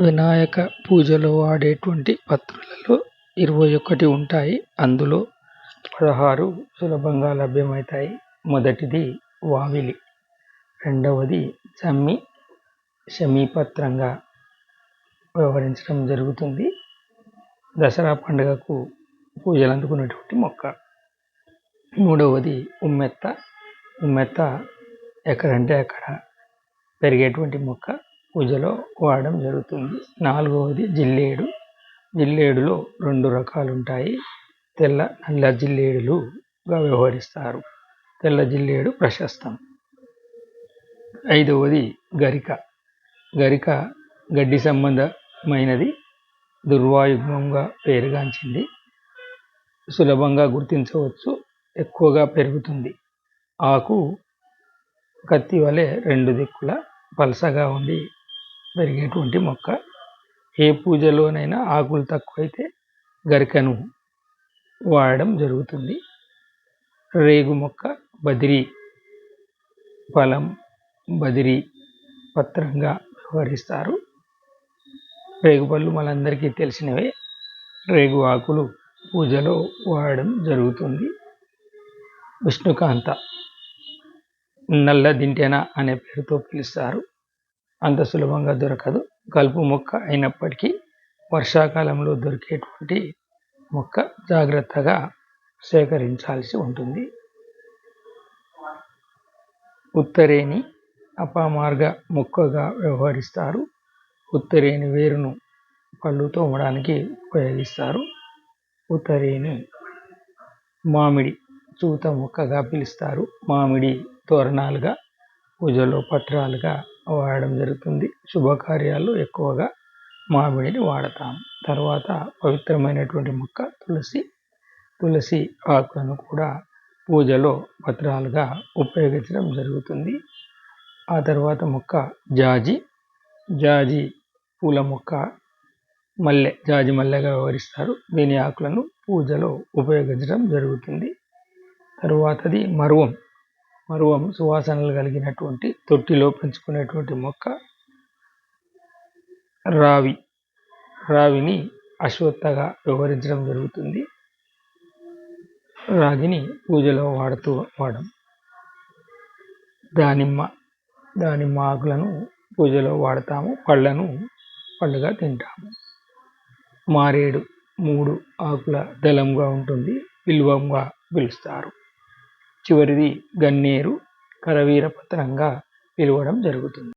వినాయక పూజలో వాడేటువంటి పత్రులలో ఇరవై ఒకటి ఉంటాయి. అందులో పదహారు సులభంగా లభ్యమవుతాయి. మొదటిది వావిలి రెండవది చమ్మి శమీపత్రంగా వ్యవహరించడం జరుగుతుంది. దసరా పండుగకు పూజలు అందుకునేటువంటి మొక్క. మూడవది ఉమ్మెత్త ఉమ్మెత్త ఎక్కడంటే అక్కడ పెరిగేటువంటి మొక్క. పూజలో వాడడం జరుగుతుంది. నాలుగవది జిల్లేడు. జిల్లేడులో రెండు రకాలు ఉంటాయి తెల్ల నల్ల జిల్లేడులుగా వ్యవహరిస్తారు. తెల్ల జిల్లేడు ప్రశస్తం. ఐదవది గరిక. గరిక గడ్డి సంబంధమైనది. దుర్వాయుగ్మంగా పేరుగాంచింది. సులభంగా గుర్తించవచ్చు. ఎక్కువగా పెరుగుతుంది. ఆకు కత్తి వలె రెండు దిక్కుల పలసగా ఉండి పెరిగేటువంటి మొక్క. ఏ పూజలోనైనా ఆకులు తక్కువైతే గరికను వాడడం జరుగుతుంది. రేగు మొక్క బదిరి ఫలం బదిరి పత్రంగా వ్యవహరిస్తారు. రేగుపళ్ళు మనందరికీ తెలిసినవే. రేగు ఆకులు పూజలో వాడడం జరుగుతుంది. విష్ణుకాంత నల్ల దింటెన అనే పేరుతో పిలుస్తారు. అంత సులభంగా దొరకదు. కలుపు మొక్క అయినప్పటికీ వర్షాకాలంలో దొరికేటువంటి మొక్క జాగ్రత్తగా సేకరించాల్సి ఉంటుంది. ఉత్తరేణి అపమార్గ మొక్కగా వ్యవహరిస్తారు. ఉత్తరేణి వేరును పళ్ళు తోమడానికి ఉపయోగిస్తారు. ఉత్తరేణి మామిడి చూత మొక్కగా పిలుస్తారు. మామిడి తోరణాలుగా పూజలో పత్రాలుగా వాడడం జరుగుతుంది. శుభకార్యాల్లో ఎక్కువగా మామిడిని వాడతాం. తర్వాత పవిత్రమైనటువంటి మొక్క తులసి తులసి ఆకులను కూడా పూజలో పత్రాలుగా ఉపయోగించడం జరుగుతుంది. ఆ తర్వాత మొక్క జాజి జాజి పూల మొక్క మల్లె జాజి మల్లెగా వ్యవహరిస్తారు. దీని ఆకులను పూజలో ఉపయోగించడం జరుగుతుంది. తరువాతది మరువం. మరువం సువాసనలు కలిగినటువంటి తొట్టిలో పెంచుకునేటువంటి మొక్క రావి. రావిని అశ్వత్థగా వ్యవహరించడం జరుగుతుంది. రాగిని పూజలో వాడుతూ వాడడం దానిమ్మ దానిమ్మ ఆకులను పూజలో వాడతాము. పళ్ళను పళ్ళుగా తింటాము. మారేడు మూడు ఆకుల దళంగా ఉంటుంది. విల్వంగా పిలుస్తారు. చివరిది గన్నేరు కరవీర పత్రంగా పిలవడం జరుగుతుంది.